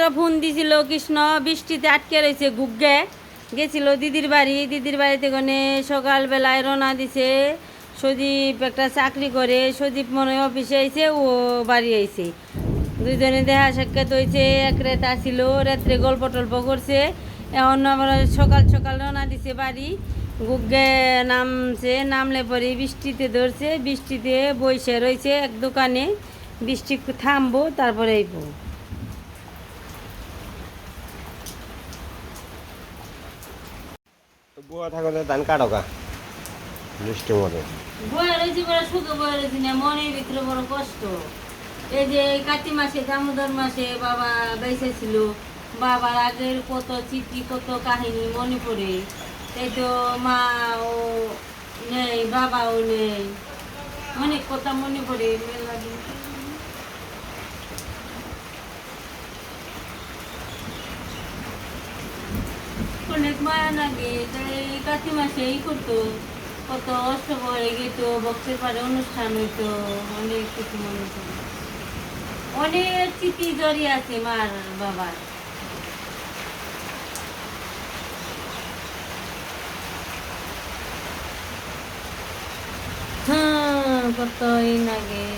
মাত্র ফোন দিছিল, কৃষ্ণ বৃষ্টিতে আটকে রয়েছে, গুগ্গে। গেছিল দিদির বাড়ি, দিদির বাড়িতে গনে সকালবেলায় রওনা দিছে। সদীপ একটা চাকরি করে সদীপ মনে অফিসে আইছে, ও বাড়ি আইছে। দুইজনে দেখা সাক্ষাৎ হয়েছে এক রাত আসিল রাত্রে গল্প টল্প করছে। এখন আবার সকাল সকাল রওনা দিছে বাড়ি। গুগ্গে নামছে, নামলে পরে বৃষ্টিতে ধরছে, বৃষ্টিতে বইসে রয়েছে এক দোকানে। বৃষ্টি থামবো, তারপরে আইবো। এই যে কাতি মাসে, দামোদর মাসে বাবা বেঁচে বাবার আগের কত চিঠি, কত কাহিনী মনে পড়ে। এই তো মা ও নেই, বাবাও নেই। অনেক কথা মনে পড়ে, মেলা দিন। অনেক মায়া লাগে কাতি মাসে এই করতো। কত অষ্টপরে গেত, বক্সের পাড়ে অনুষ্ঠান হইতো, অনেক কিছু মনে পড়ে। অনেক স্মৃতি জড়িয়ে আছে মার বাবার। হ্যাঁ কতই লাগে।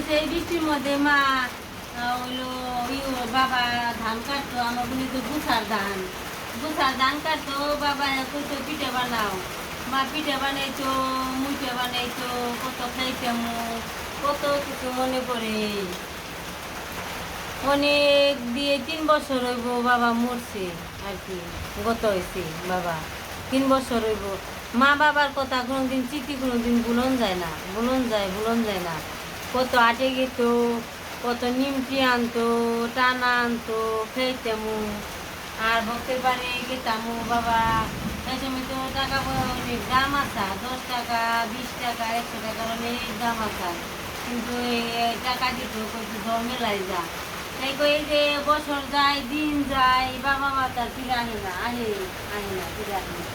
বৃষ্টি এই বৃষ্টির মধ্যে মা হইল বাবা ধান কাটতো, আমার বলি তো গুছার ধান। গুছার ধান কাটতো বাবা কইতো পিঠে বানাও। মা পিঠে বানাইতো মুইটে বানাইতো, কত খাইতাম কত কিছু মনে পড়ে। অনেক দিয়ে তিন বছর হইব বাবা মরছে আর কি, গত হয়েছে বাবা। তিন বছর হইব। মা বাবার কথা কোনোদিন চিঠি কোনোদিন ভুলন যায় না, ভুলন যায় ভুলন যায় না। কত আটে গেত, কত নিমটি আনতো, টানা আনতো খেতামু আর ভক্তের বাড়ি গেতামু, বাবা। এই সময় তো টাকা অনেক দাম আসা দশ টাকা, বিশ টাকা, একশো টাকার অনেক দাম আসা কিন্তু টাকা দিত কত মেলাই যা তাই কই যে বছর যায়, দিন যায়, বাবা মা তার ফিরে আহে না, আহে আহে না, ফিরে আহে না।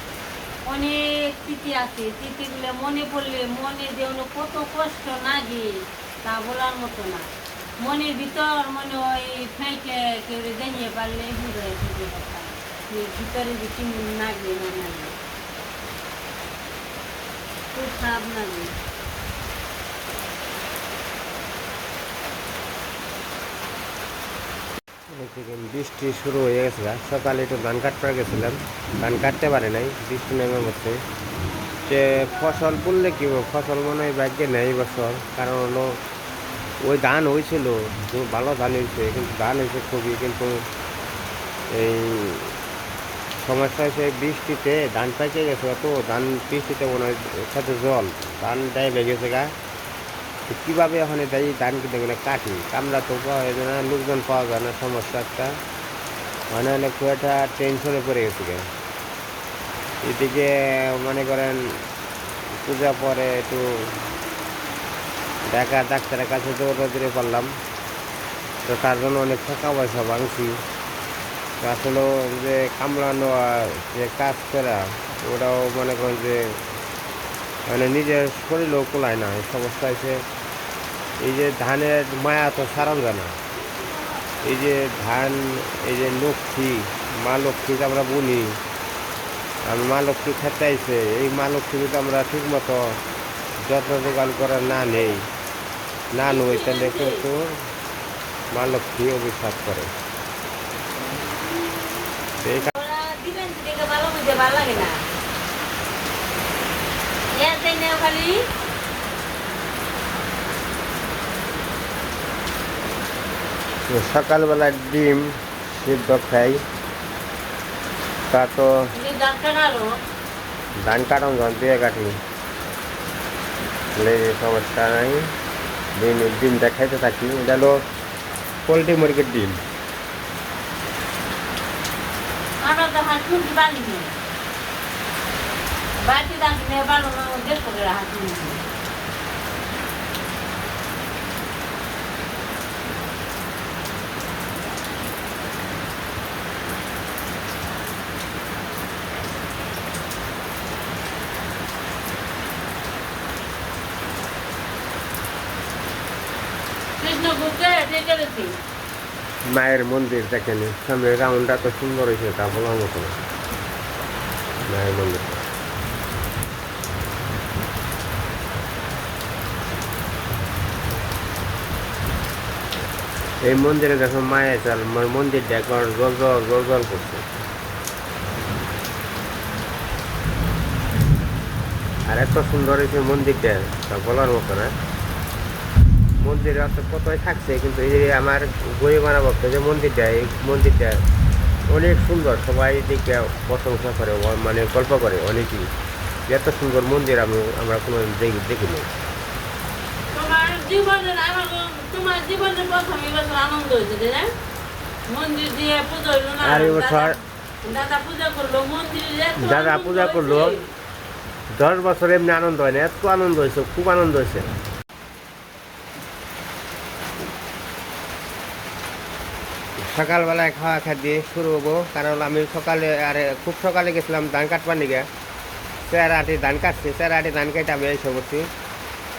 অনেক স্মৃতি আছে স্মৃতিগুলো মনে পড়লে মনে যেন কত কষ্ট লাগে। তা বলার মতো না। মনের ভিতর মনে হয় ফেঁকে কেউ জানিয়ে পারলে পারতাম ভিতরে যে কেমন লাগে না লাগে। খুব খারাপ লাগে। এদিকে বৃষ্টি শুরু হয়ে গেছে সকালে একটু ধান কাটতে গেছিলাম। ধান কাটতে পারে নাই, বৃষ্টি নেমে পড়ছে। যে ফসল বললে কি ফসল মনে হয় ভাগ্যে নেই বছর। কারণ হলো ওই ধান হয়েছিল ভালো ধান হয়েছে, কিন্তু ধান হয়েছে খুবই, কিন্তু এই সমস্যা হয়েছে বৃষ্টিতে, ধান পাইকে গেছে তো ধান বৃষ্টিতে মনে হয় সাথে জল, ধান দেয় লেগেছে গা। কীভাবে ওখানে দেয় ধান কিনতে গেলে কাটি? কামড়া তো পাওয়া যায় না, লোকজন পাওয়া যায় না, সমস্যা একটা। মানে হলে খুব একটা টেনশনে পড়ে গেছে গে। এদিকে মনে করেন, পূজা পরে একটু দেখা ডাক্তারের কাছে দৌড়াদৌড়ি পারলাম। তো তার জন্য অনেক টাকা পয়সা ভাঙছি। আসলে যে কামড়ানো যে কাজ করা, ওটাও মনে করেন যে মানে নিজের শরীরেও কোলায় না। সমস্যা হয়েছে, এই যে ধানের মায়া তো সারান যায় না। এই যে ধান, এই যে লক্ষ্মী, মা লক্ষ্মীকে আমরা বলি আর মা লক্ষ্মী খেতে এই মা লক্ষ্মী যদি আমরা ঠিক মতো যত্ন যোগান করে না নেই না নই তাহলে কিন্তু মা লক্ষ্মী অভিশাপ করে? তো তো দেখে সকালবেলা ডিম সিদ্ধ খাই। তা তো ধান কাটন দিয়ে কাটি। সমস্যা নাই। ডিম ডিম খাইতে থাকি। এটা হলো পোলট্রি মুরগির ডিম। বাড়ি বাড়ো না দেখো হাত মায়ের মন্দির দেখেন, সামনে রাউন্ডটা তো সুন্দর হয়েছে, তা বলার মতো মায়ের মন্দির। এই মন্দিরে দেখো মায়ের চাল মন্দিরটা জল জল জল করছে। আর এত সুন্দর হয়েছে মন্দিরটা, তা বলার মতো না। মন্দিরে অত কতই থাকছে কিন্তু এই যে আমার গরিব বানাবো যে মন্দিরটা এই মন্দিরটা অনেক সুন্দর। সবাই দিকে প্রশংসা করে মানে গল্প করে অনেকেই এত সুন্দর মন্দির আমি আমরা কোনো দেখি দেখিনি। জীবনের আমার তোমার জীবনের প্রথম এবছর আনন্দ হয়েছে তাই না? মন্দির দিয়ে পুজো হইল না আর এবছর দাদা- দাদা পূজা করল মন্দির দাদা পূজা করল। দশ বছর এমনি আনন্দ হয় না এত আনন্দ হয়েছে খুব আনন্দ হয়েছে। সকালবেলায় খাওয়া খা দিয়ে শুরু হব। কারণ আমি সকালে আরে খুব সকালে গেছিলাম ধান কাটবার নিগে। চার আটে ধান কাটছে চার আটে ধান কেটে আমি এসে পড়ছি।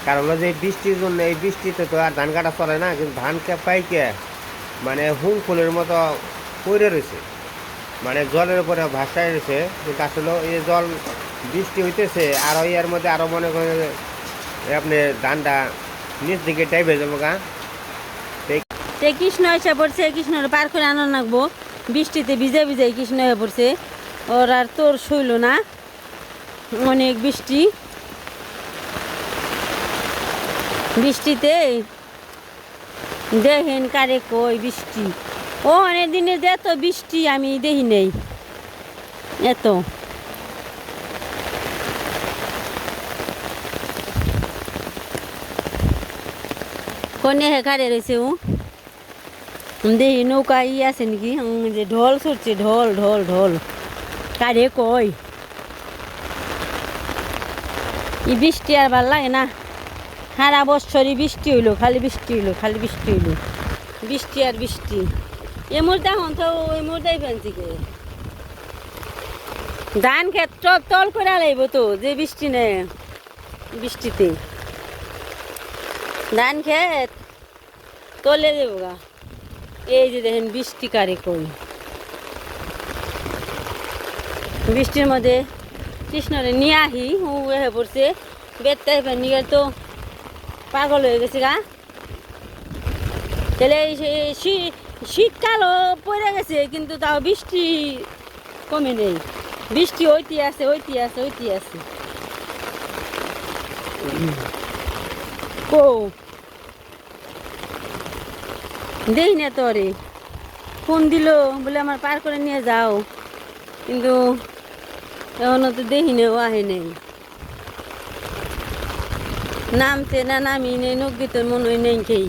কারণ যে বৃষ্টির জন্য, এই বৃষ্টিতে তো আর ধান কাটা চলে না, কিন্তু ধান কে পাইকে মানে হুম ফুলের মতো পড়ে রয়েছে। মানে জলের উপরে ভাসায় রয়েছে। কিন্তু আসলে এই জল বৃষ্টি হইতেছে, আর এর মধ্যে আরও মনে করেন যে আপনি ধানটা নিচ দিকে টাইপে যাব গা। তে কৃষ্ণ এসে পড়ছে, কৃষ্ণর পার করে আনন্দ রাখব বৃষ্টিতে ভিজে ভিজে কৃষ্ণ হয়ে পড়ছে। ওর আর তোর শৈল না। অনেক বৃষ্টি। বৃষ্টিতে দেখেন কারে কই বৃষ্টি। ও, অনেক দিনে যে এত বৃষ্টি আমি দেখি নেই। এত। কনে হে কারে রয়েছে ও? দেখি নৌকা ই আছে নাকি যে ঢোল ছুটছে ঢোল ঢোল ঢোল কারে কই ই বৃষ্টি আর ভালো লাগে না সারা বছরই বৃষ্টি হইল খালি বৃষ্টি হইল খালি বৃষ্টি হইল বৃষ্টি আর বৃষ্টি এ মুহূর্তে এখন তো ওই মুহূর্তেই ফেলছি ধান ক্ষেত টল তল করে লাগবো তো যে বৃষ্টি নেই বৃষ্টিতে ধান ক্ষেত তলে দেবো গা এই যে দেখেন বৃষ্টি কারে কই বৃষ্টির মধ্যে কৃষ্ণরে নিয়ে আহি হয়ে পড়ছে বেতটা নিয়ে তো পাগল হয়ে গেছে গা। তাহলে শীতকালও পড়ে গেছে, কিন্তু তাও বৃষ্টি কমে নেই। বৃষ্টি ওইটি আছে ওইটি আছে ওইটি আছে। কো দেই না তোরে। ফোন দিল, বলে আমার পার করে নিয়ে যাও। কিন্তু এখনও তো দেখি না ও আহে নেই। নামতে না নামি নেই, নগ্গি তোর মনে হয় নেই খেয়ে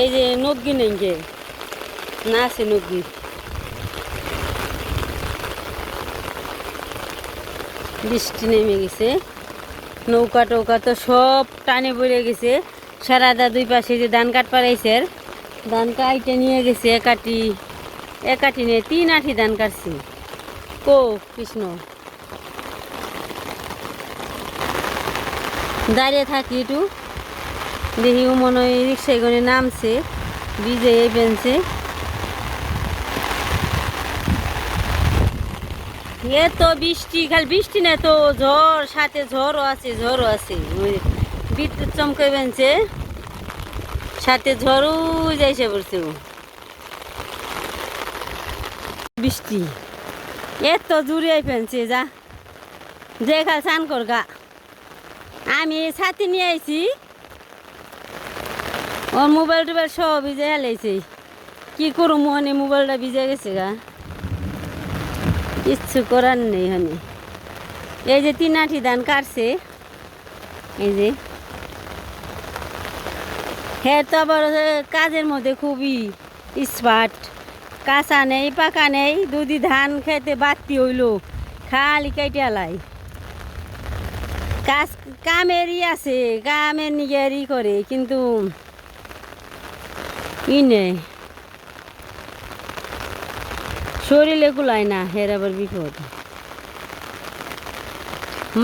এই যে নগ্গি নেই কে? না আছে নগ্গি। বৃষ্টি নেমে গেছে। নৌকা টৌকা তো সব টানে পড়ে গেছে। সারাদা দুই পাশে যে ধান কাট পারাইছে ধান কাইটে নিয়ে গেছে একাটি একাটি নিয়ে তিন আঠি ধান কাটছি। কো, কৃষ্ণ। দাঁড়িয়ে থাকি একটু। দেখি মনে হয় রিক্সায় করে নামছে বিজে এই বেঞ্চে। এ তো বৃষ্টি, খালি বৃষ্টি না তো ঝড়, সাথে ঝড়ও আছে ঝড়ও আছে। বিদ্যুৎ চমকে বেঞ্চে সাথে ঝড়ও যাইছে পড়ছে বৃষ্টি, এত জুড়ে ফেলছে যা যে। খাল কর গা আমি ছাতি নিয়ে আইছি। ওর মোবাইল টোবাইল সব ভিজে হেলাইছে কি করু মনে মোবাইলটা ভিজে গেছে গা। কিচ্ছু করার নেই হানি। এই যে তিন আঠি ধান কাটছে। এই যে হ্যাঁ তো আবার কাজের মধ্যে খুবই স্মার্ট কাঁচা নেই, পাকা নেই দুদি ধান খেতে বাড়তি হইল, খালি কেটে আলাই। কাজ, কামেরই আছে, কামের নিজেরই করে, কিন্তু ই নেই। শরীরে গুলায় না, হের আবার বিপদ।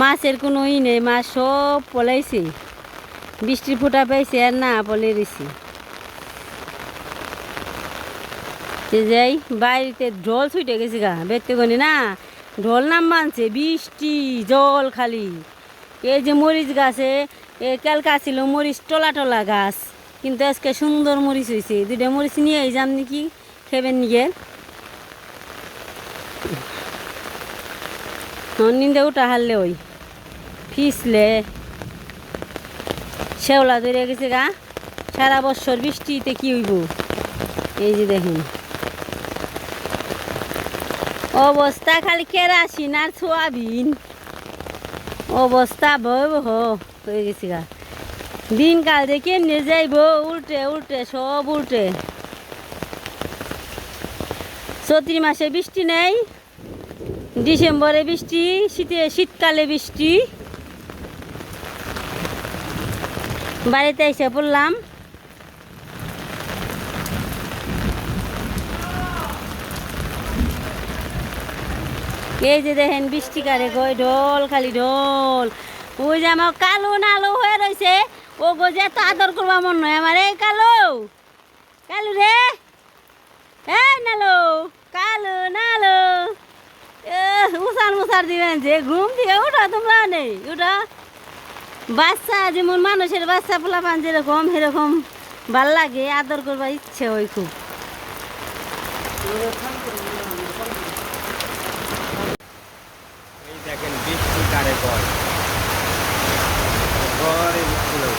মাছের কোনো ই নেই, মাছ সব পলাইছে। বৃষ্টির ফোঁটা পাইছে আর না বলে রেছি যাই বাড়িতে ঢোল ছুটে গেছে গা, বেরতে গনি না, ঢোল নাম মানছে বৃষ্টি, জল খালি। এই যে মরিচ গাছে, এ ক্যালকা ছিল মরিচ টলা টলা গাছ, কিন্তু আজকে সুন্দর মরিচ হয়েছে দুইটা মরিচ নিয়ে যাম নাকি খেবেন নিয়ে নিন্দে উঠা হারলে ওই, ফিসলে। শেওলা ধরে গেছে গা। সারা বছর বৃষ্টিতে কি হইব? এই যে দেখুন। অবস্থা খালি কেরাসিন আর সোয়াবিন। অবস্থা ভয়াবহ হয়ে গেছে গা। দিনকাল যে কেমনে যাইব, উল্টে উল্টে, সব উল্টে। চৈত্রি মাসে বৃষ্টি নেই, ডিসেম্বরে বৃষ্টি, শীতে শীতকালে বৃষ্টি। বাড়িতে এসে পড়লাম। এই যে দেখেন বৃষ্টি কারে গয় ঢোল, খালি ঢোল। ওই যে আমার কালো নালো হয়ে রয়েছে ও গো যে এত আদর করবা মন নয় আমার, এই কালো। কালু রে। নালো, কালো নালো। উসার মুসার দিবেন যে, ঘুম দিয়ে উঠো তোমরা নেই উঠো। বাচ্চা যেমন মানুষের বাচ্চা পোলাপান যেরকম সেরকম ভালো লাগে আদর করবার ইচ্ছে হয় খুব এই দেখেন বৃষ্টি কারে কয় ঘরে বৃষ্টি নেই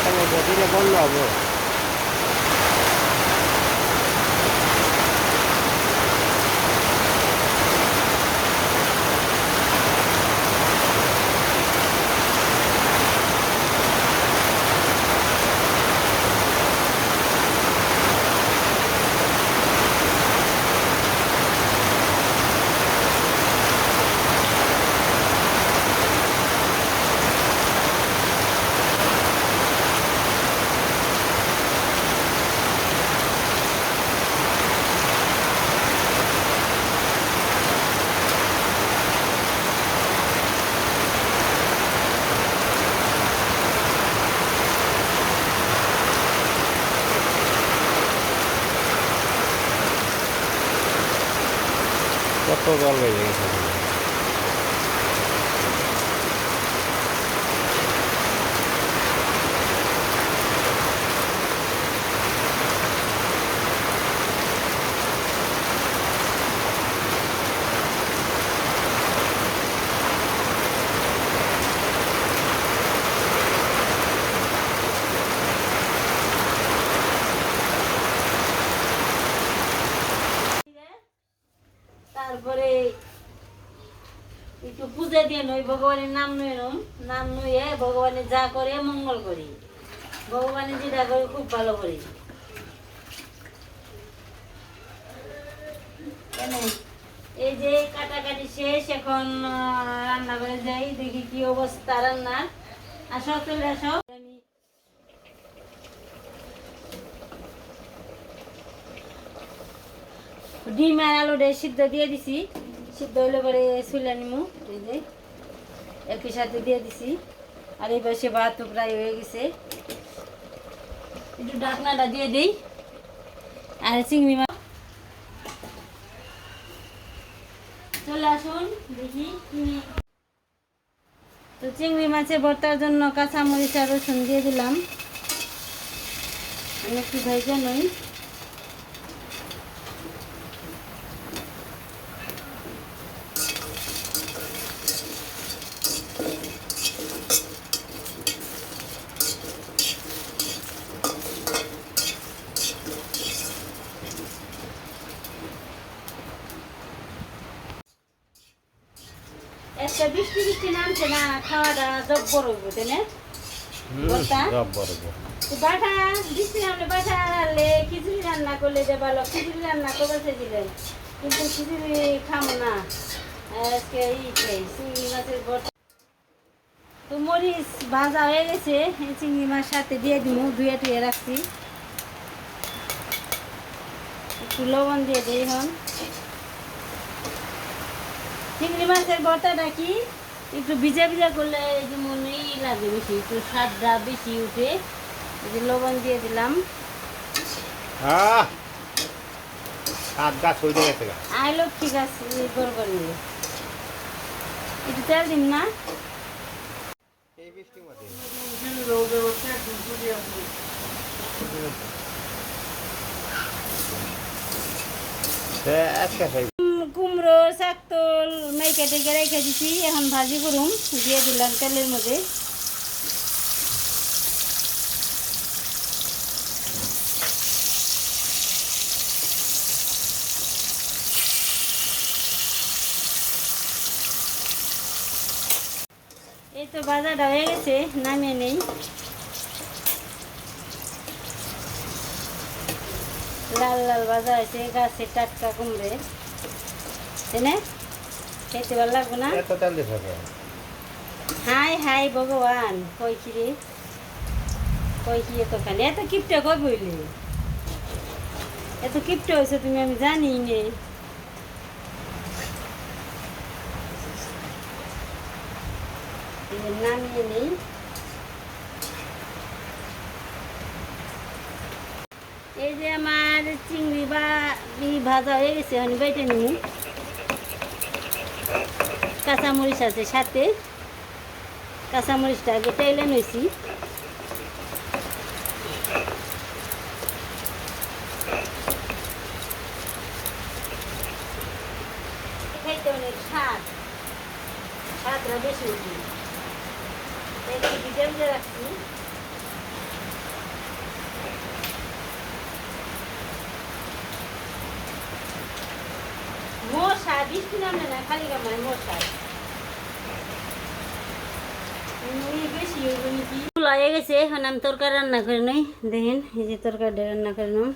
তারপরে বদিনে বন্ধ হব কত জল বেজে গেছে। তারপরে একটু পূজা দিয়ে নই, ভগবানের নাম নই এরম নাম নইয়ে ভগবানের যা করে মঙ্গল করি। ভগবানের যেটা করে খুব ভালো করি। এই যে কাটাকাটি শেষ, এখন রান্না করে যাই, দেখি কি অবস্থা রান্নার। আসো চলে আসো আমি ডিম আর আলু দিয়ে সিদ্ধ দিয়ে দিছি। সিদ্ধ হলে পরে শুলে নিমু, এই যে। একই সাথে দিয়ে দিছি। আর এই পাশে ভাত তো প্রায় হয়ে গেছে। একটু ডাকনাটা দিয়ে দিই। আর চিংড়ি মাছ। চলে আসুন, দেখি তো চিংড়ি মাছের ভর্তার জন্য কাঁচা মরিচ আর রসুন দিয়ে দিলাম। একটু ভাইজা নই। একটা বৃষ্টি বৃষ্টি নামছে না জব্বর হইব তাই না? বর্তা? জব্বর তো বাটা বৃষ্টি নামলে বাটা আনলে খিচুড়ি রান্না করলে যে ভালো খিচুড়ি রান্না করে দিলেন কিন্তু খিচুড়ি খামো না। আজকে ই চিংড়ি মাছের তো মরিচ ভাজা হয়ে গেছে এই চিংড়ি মাছ সাথে দিয়ে দিব ধুয়ে টুয়ে রাখছি। একটু লবণ দিয়ে দিই এখন। চিংড়ি মাছের ভর্তাটা কি একটু ভিজা ভিজা করলে যেমন ই লাগে বেশি একটু স্বাদটা বেশি উঠে। এই যে লবণ দিয়ে দিলাম। হয়ে আইলো ঠিক আছে গড়বড় নিয়ে। একটু তেল দিম না। মধ্যে আজকে কুমড়ো শাকতল মাইকা টেকে রেখে দিছি। এখন ভাজি করুম, দিয়ে দিলাম তেলের মধ্যে। এই তো বাজারটা হয়ে গেছে, নামিয়ে নেই। লাল লাল ভাজা হয়েছে, গাছে টাটকা কুমড়ে। তাই খেতে ভালো লাগবে না? এত তেল দিতে হবে। হাই হাই ভগবান কই কি রে? কই কি এত খালি এত কিপটা কই বইলি? এত কিপটা হয়েছে তুমি আমি জানি নে। নামিয়ে নেই। এই যে আমার চিংড়ি বা ভাজা হয়ে গেছে আমি বেটে নিই কাঁচামরিচ আছে সাথে। কাঁচামরিচটা আগে তেলে নইছি। খাইতে অনেক স্বাদ। বেশি রাখছি মশা বৃষ্টি নামে গেছে এখন আমি তরকারি রান্না করে নই দেখেন এই যে তরকারিটা রান্না করে নাম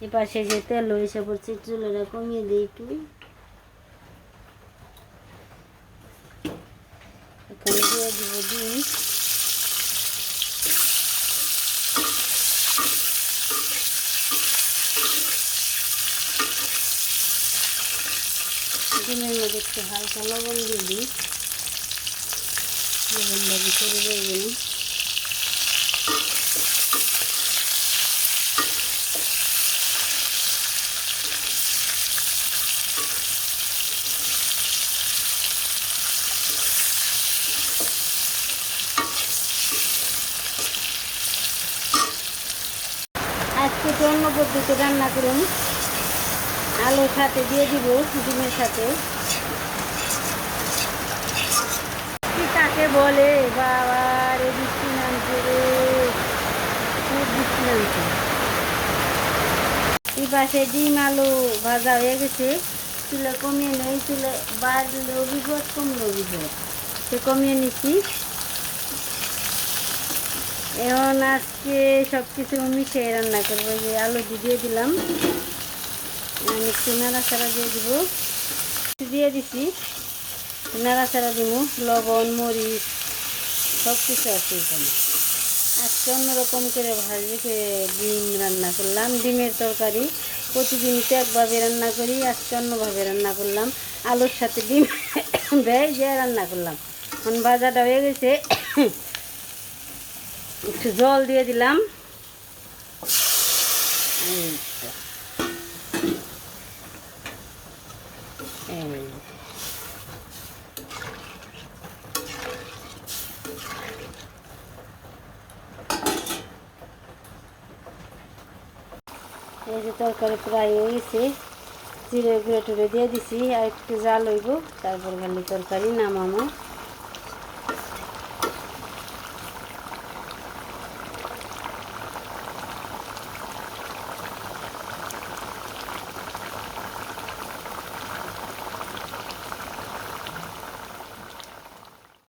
এ পাশে যে তেল এসে পড়ছে চুলোটা কমিয়ে দিই একটু। এখানে দিয়ে দিব ডিম ডিমের মধ্যে একটু হালকা লবণ দিয়ে দিই। লবণটা ভিতরে রয়ে গেল আজকে অন্য পদ্ধতি রান্না করুন। আলুর সাথে দিয়ে দিব, ডিমের সাথে কি কাকে বলে বাবা রে বৃষ্টি নামছে রে। খুব বৃষ্টি নামছে। এই পাশে ডিম আলু ভাজা হয়ে গেছে। চুলে কমিয়ে নেই, চুলে বাড়লেও বিপদ কমলেও বিপদ সে কমিয়ে নিচ্ছি। এখন আজকে সব কিছু মিশিয়ে রান্না করব। যে আলু দিয়ে দিলাম। একটু নাড়াচাড়া দিয়ে দিব। দিয়ে দিছি। নাড়াচাড়া দিব লবণ, মরিচ সব কিছু আছে এখানে। আজকে অন্যরকম করে ভাজি ডিম রান্না করলাম। ডিমের তরকারি প্রতিদিন তো একভাবে রান্না করি, আজকে অন্যভাবে রান্না করলাম। আলুর সাথে ডিম ভেজে রান্না করলাম। এখন ভাজাটা হয়ে গেছে। একটু জল দিয়ে দিলাম এই তো। এই। এই যে তরকারি প্রায় হয়ে গেছে জিরে গুঁড়ো টুড়ে দিয়ে দিছি, আর একটু জাল হইব, তারপর খালি তরকারি নামানো